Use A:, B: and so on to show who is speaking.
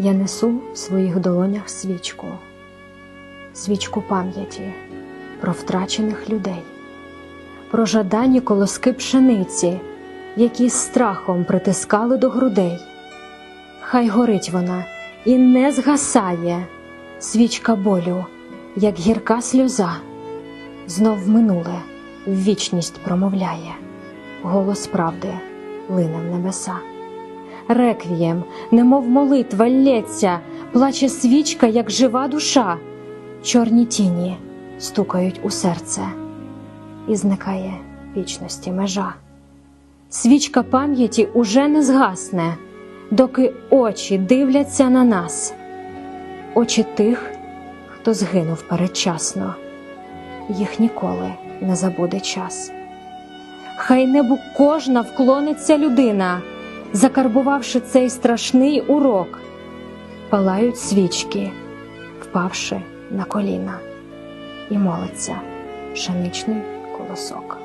A: Я несу в своїх долонях свічку, свічку пам'яті про втрачених людей, про жадані колоски пшениці, які страхом притискали до грудей. Хай горить вона і не згасає свічка болю, як гірка сльоза, знов минуле в вічність промовляє, голос правди лине в небеса. Реквієм, немов молитва лється, плаче свічка, як жива душа, чорні тіні стукають у серце, і зникає вічності межа. Свічка пам'яті уже не згасне, доки очі дивляться на нас, очі тих, хто згинув передчасно, їх ніколи не забуде час. Хай небу кожна вклониться людина, закарбувавши цей страшний урок, палають свічки, впавши на коліна, і молиться пшеничний колосок.